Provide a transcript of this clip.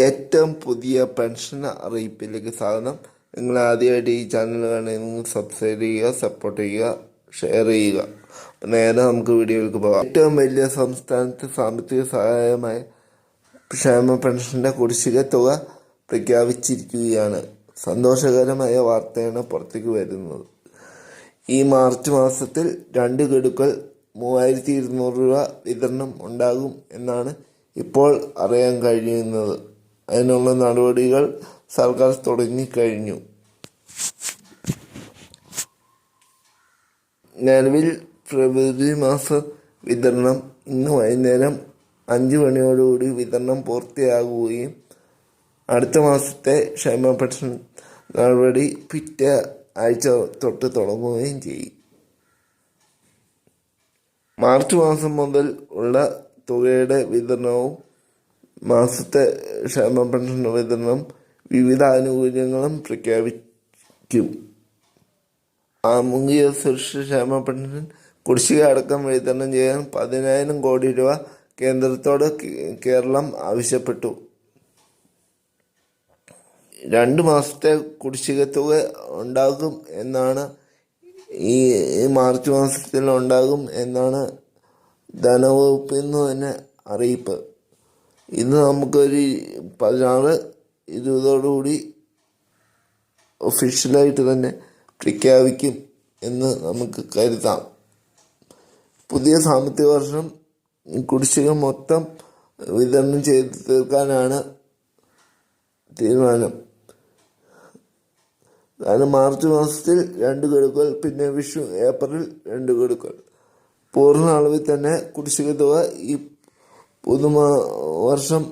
ഏറ്റവും പുതിയ പെൻഷൻ അറിയിപ്പിലേക്ക് സ്വാഗതം. നിങ്ങൾ ആദ്യമായിട്ട് ഈ ചാനൽ കാണുന്ന സബ്സ്ക്രൈബ് ചെയ്യുക സപ്പോർട്ട് ചെയ്യുക ഷെയർ ചെയ്യുക. നേരെ നമുക്ക് വീഡിയോയിലേക്ക് പോകാം. ഏറ്റവും വലിയ സംസ്ഥാനത്ത് സാമ്പത്തിക സഹായമായ ക്ഷേമ പെൻഷന്റെ കുടിശ്ശിക തുക പ്രഖ്യാപിച്ചിരിക്കുകയാണ്. സന്തോഷകരമായ വാർത്തയാണ് പുറത്തേക്ക് വരുന്നത്. ഈ മാർച്ച് മാസത്തിൽ രണ്ട് ഗഡുക്കൾ മൂവായിരത്തി ഇരുന്നൂറ് രൂപ വിതരണം ഉണ്ടാകും എന്നാണ് ഇപ്പോൾ അറിയാൻ കഴിയുന്നത്. അതിനുള്ള നടപടികൾ സർക്കാർ തുടങ്ങിക്കഴിഞ്ഞു. നിലവിൽ ഫെബ്രുവരി മാസ വിതരണം ഇന്ന് വൈകുന്നേരം അഞ്ച് മണിയോടുകൂടി വിതരണം പൂർത്തിയാകുകയും അടുത്ത മാസത്തെ ക്ഷേമ പെൻഷൻ നടപടി പിറ്റേ ആഴ്ച തൊട്ട് തുടങ്ങുകയും ചെയ്യും. മാർച്ച് മാസം മുതൽ ഉള്ള തുകയുടെ വിതരണവും മാസത്തെ ക്ഷേമ പെൻഷൻ വിതരണം വിവിധ ആനുകൂല്യങ്ങളും പ്രഖ്യാപിക്കും. സാമൂഹിക സുരക്ഷ ക്ഷേമ പെൻഷൻ കുടിശ്ശിക അടക്കം വിതരണം ചെയ്യാൻ പതിനായിരം കോടി രൂപ കേന്ദ്രത്തോട് കേരളം ആവശ്യപ്പെട്ടു. രണ്ട് മാസത്തെ കുടിശ്ശിക തുക ഉണ്ടാകും എന്നാണ് ഈ മാർച്ച് മാസത്തിൽ ഉണ്ടാകും എന്നാണ് ധനവകുപ്പിൽ നിന്ന് തന്നെ അറിയിപ്പ്. ഇന്ന് നമുക്കൊരു പതിനാറ് ഇരുപതോടുകൂടി ഒഫീഷ്യലായിട്ട് തന്നെ പ്രഖ്യാപിക്കും എന്ന് നമുക്ക് കരുതാം. പുതിയ സാമ്പത്തിക വർഷം കുടിശ്ശിക മൊത്തം വിതരണം ചെയ്ത് തീർക്കാനാണ് തീരുമാനം. കാരണം മാർച്ച് മാസത്തിൽ രണ്ട് ഗഡുക്കൾ പിന്നെ വിഷു ഏപ്രിൽ രണ്ട് ഗഡുക്കൾ പൂർണ അളവിൽ തന്നെ കുടിശ്ശിക തുക ഈ പുതുമാ വർഷം